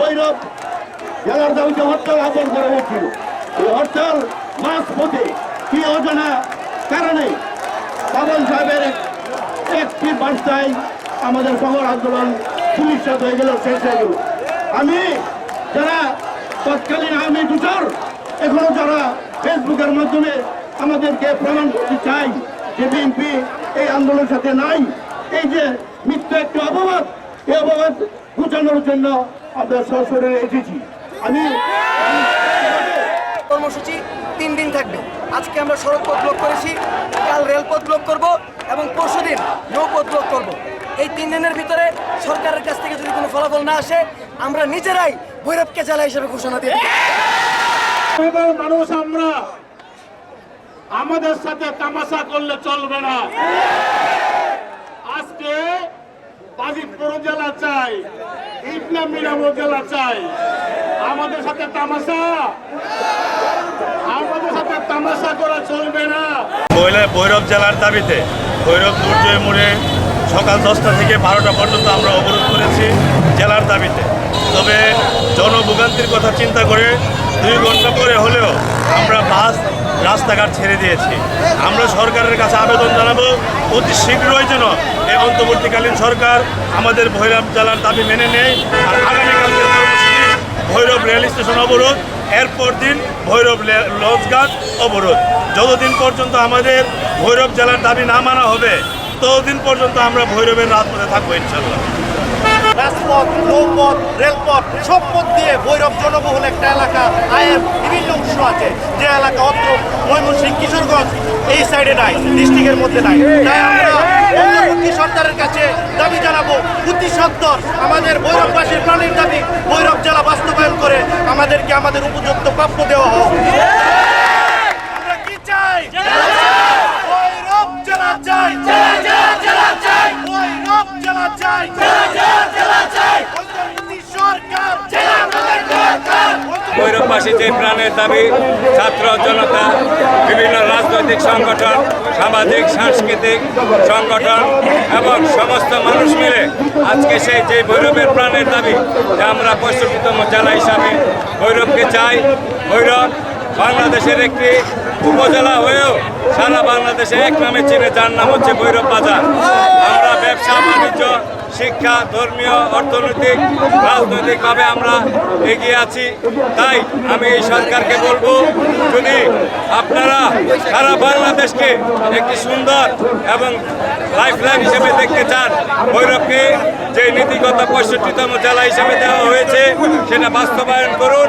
ভৈরব, জেলার দাবিতে হরতাল আহ্বান করা হয়েছিল। এই হরতাল মাস পথে কি অজানা কারণে বাবন সাহেবের একটি বার্তায় আমাদের শহর আন্দোলন সাথে হয়ে গেল, শেষ হয়ে গেল। আমি যারা তৎকালীন আমি দুচর এখনও যারা ফেসবুকের মাধ্যমে আমাদেরকে প্রমাণ করতে চাই যে বিএনপি এই আন্দোলনের সাথে নাই, এই যে মিথ্যা একটি অপবাদ, এই অপবাদ ঘুচানোর জন্য আমরা সশরীরে এসেছি। আমি কর্মসূচি তিন দিন থাকবে। আজকে আমরা সড়কপথ ব্লক করেছি কাল রেলপথ ব্লক করব এবং পরশুদিন নৌপথ ব্লক করব। এই তিন দিনের ভিতরে সরকারের কাছ থেকে যদি কোনো ফলাফল না আসে আমরা নিজেরাই ভৈরবকে জেলা হিসেবে ঘোষণা দিয়ে। সাধারণ মানুষ আমরা আমাদের সাথে তামাশা করলে চলবে না। বাজিতপুর জেলা চাই ইটনা মিরামো জেলা চাই। আমাদের সাথে তামাশা। আমাদের সাথে তামাশা করা চলবে না। ভৈরব জেলার দাবিতে ভৈরব দুর্জয় মোড়ে সকাল দশটা থেকে বারোটা পর্যন্ত আমরা অবরোধ করেছি জেলার দাবিতে। তবে জনভোগান্তির কথা চিন্তা করে দুই ঘণ্টা পরে হলেও আমরা বাস রাস্তাঘাট ছেড়ে দিয়েছি। আমরা সরকারের কাছে আবেদন জানাব, অতি শীঘ্রই যেন এই অন্তর্বর্তীকালীন সরকার আমাদের ভৈরব জেলার দাবি মেনে নেয় আর আগামীকালকের কর্মসূচি, ভৈরব রেল স্টেশন অবরোধ, এরপর দিন ভৈরব লঞ্চঘাট অবরোধ। যতদিন পর্যন্ত আমাদের ভৈরব জেলার দাবি না মানা হবে, ততদিন পর্যন্ত আমরা ভৈরবের রাজপথে থাকব ইনশাল্লাহ নৌপথ রেলপথ সব পথ দিয়ে ভৈরব জনবহুল একটা এলাকা, আয়ের বিভিন্ন উৎস আছে। যে এলাকা অত্র ময়মনসিংহ, কিশোরগঞ্জ, এই সাইডে নাই ডিস্ট্রিক্টের মধ্যে নাই। তাই আমরা অন্তর্বর্তী সরকারের কাছে দাবি জানাব, অতি সত্তর আমাদের ভৈরববাসীর প্রাণীর দাবি, ভৈরব জেলা বাস্তবায়ন করে আমাদেরকে আমাদের উপযুক্ত প্রাপ্য দেওয়া হোক আমরা কি চাই ভৈরব জেলা চাই ভৈরব জেলা চাই অন্তর্বর্তী সরকার ভৈরববাসী যে প্রাণের দাবি, ছাত্র জনতা, বিভিন্ন রাজনৈতিক সংগঠন, সামাজিক, সাংস্কৃতিক সংগঠন এবং সমস্ত মানুষ মিলে আজকে সেই যে ভৈরবের প্রাণের দাবি, যে আমরা পঁয়ষট্টিতম জেলা হিসাবে ভৈরবকে চাই। ভৈরব বাংলাদেশের একটি উপজেলা হয়েও সারা বাংলাদেশে এক নামে চিনে যার নাম হচ্ছে ভৈরব বাজার। ব্যবসা বাণিজ্য শিক্ষা, ধর্মীয়, অর্থনৈতিক, রাজনৈতিকভাবে আমরা এগিয়ে আছি। তাই আমি এই সরকারকে বলব, যদি আপনারা সারা বাংলাদেশকে একটি সুন্দর এবং লাইফ লাইন হিসেবে দেখতে চান, ভৈরবকে যে নীতিগত পঁয়ষট্টিতম জেলা হিসেবে দেওয়া হয়েছে, সেটা বাস্তবায়ন করুন।